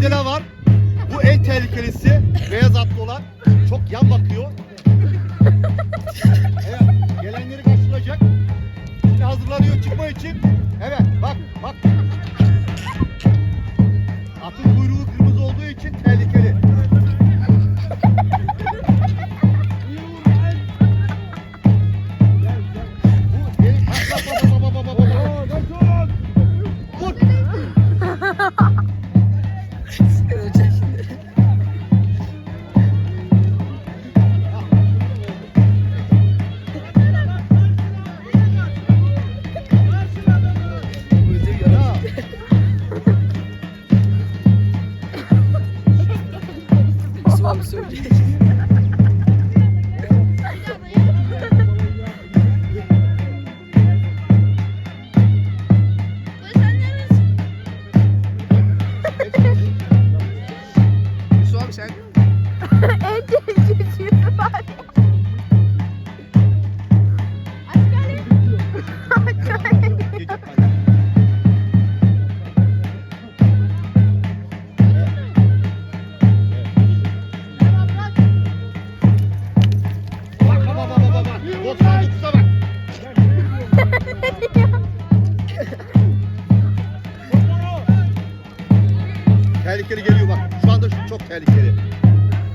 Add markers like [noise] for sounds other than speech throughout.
mücadele var. Bu en tehlikelisi. Beyaz atlı olan. Çok yan bakıyor. evet, gelenleri karşılayacak. Şimdi hazırlanıyor çıkma için. tehlikeli geliyor bak. Şu anda çok tehlikeli.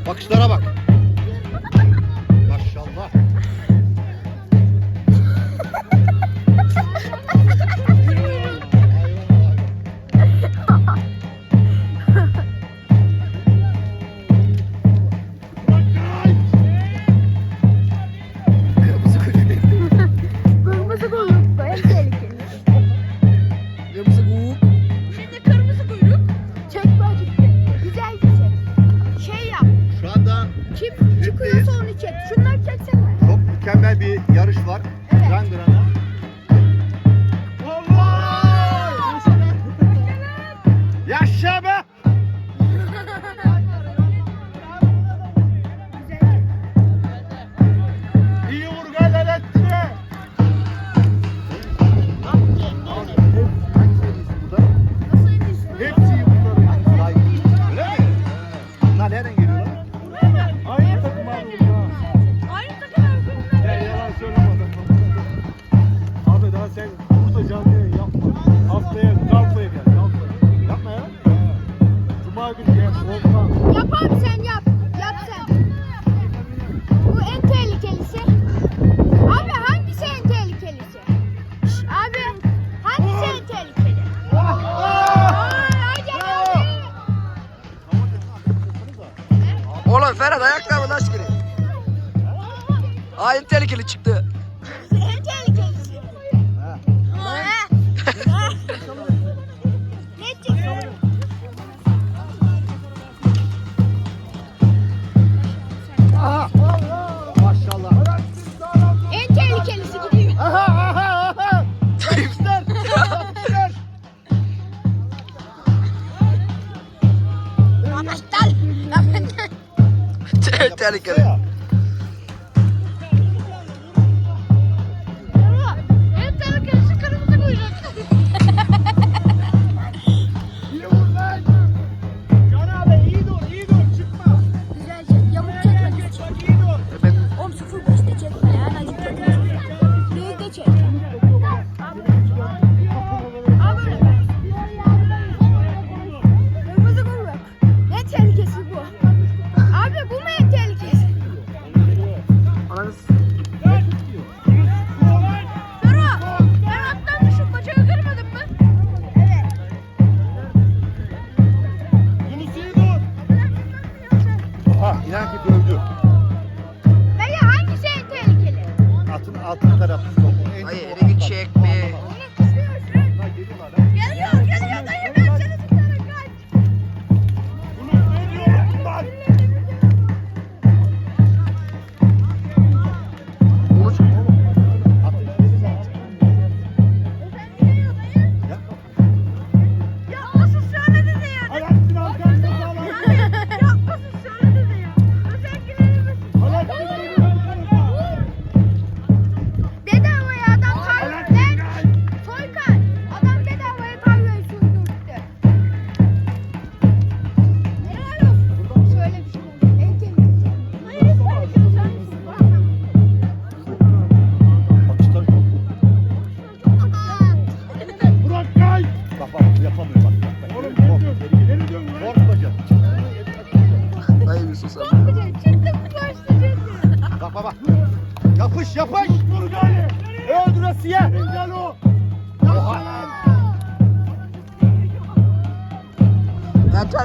Bakışlara bak. Çip çıkıyor sonra çek. Şunları çeksene. Çok mükemmel bir yarış var. Evet. Grand Grand'a. Ulan Ferhat ayakta mı taş gibi? Aa en tehlikeli çıktı. en tehlikelisi. ne çıktı? Aha. വിചാരിക്കരുത് sanki dövdü. Dayı hangi şey tehlikeli? Atın altın tarafı.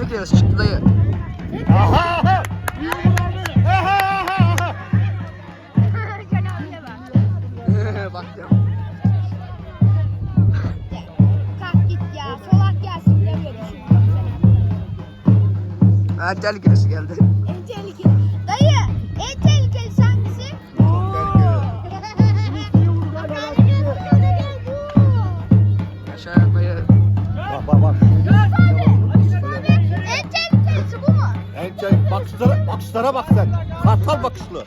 Terk ediyoruz çıktı dayı. Aha [laughs] bak. Ya. Kalk git ya. Solak gelsin demiyor düşünüyorum seni. Tehlikelisi geldi. Bakışlara. Kartal bakışlı.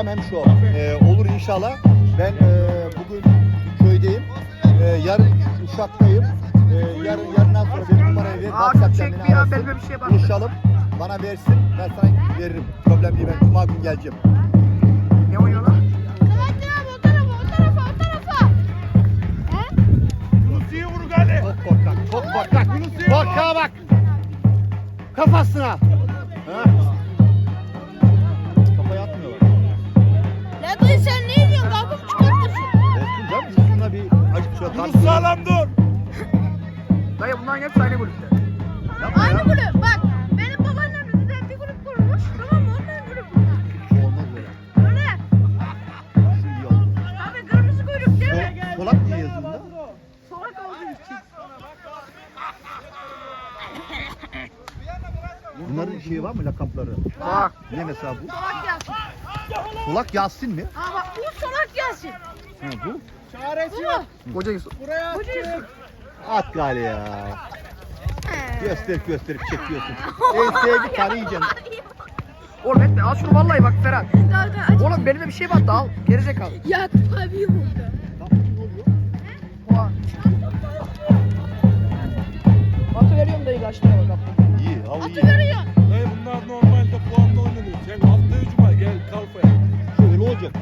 Aleyküm selam hemşo. Ee, olur inşallah. Ben e, bugün köydeyim. E, yarın Uşak'tayım. E, yarın yarından sonra benim numarayı ver. Aa, WhatsApp'tan çek beni bir an, arasın. şey. Buluşalım. Bana versin. Ben sana veririm. Problem değil. Ben Cuma günü geleceğim. Ne oynuyor lan? Sabahattin abi o tarafa o tarafa o tarafa. He? Yunus iyi vur gari. Çok korkak. Çok korkak. Korkağa bak. Kafasına. Yunus sağlam dur. Dayı bunların hepsi aynı grupta. Yapma Aynı ya. grup. Bak benim babaannem bizden bir grup kurmuş. Tamam mı? Onların grubu. Olmaz böyle. Öyle. Şimdi oldu. Abi kırmızı kuyruk değil mi? Sol- Solak niye yazıldı? Solak olduğu için. Bunların şeyi var mı lakapları? Bak. Ne mesela bu? Solak Yasin. Solak Yasin mi? Aa bak bu Solak Yasin. Ha, bu? Çaresi yok. Koca Yusuf. Buraya attık. At gari ya. Gösterip gösterip çekiyorsun. Enseye bir tane yiyeceksin. Oğlum etme al şunu vallahi bak Ferhat. Oğlum belime bir şey battı al. Gerizekalı. Ya tabii burada. Puan. Atı veriyorum dayı kaçlara bak attım. İyi al iyi. Atı veriyorum. Dayı bunlar normalde puanla oynanıyor. Sen haftaya cuma gel kalfaya. Şöyle olacak.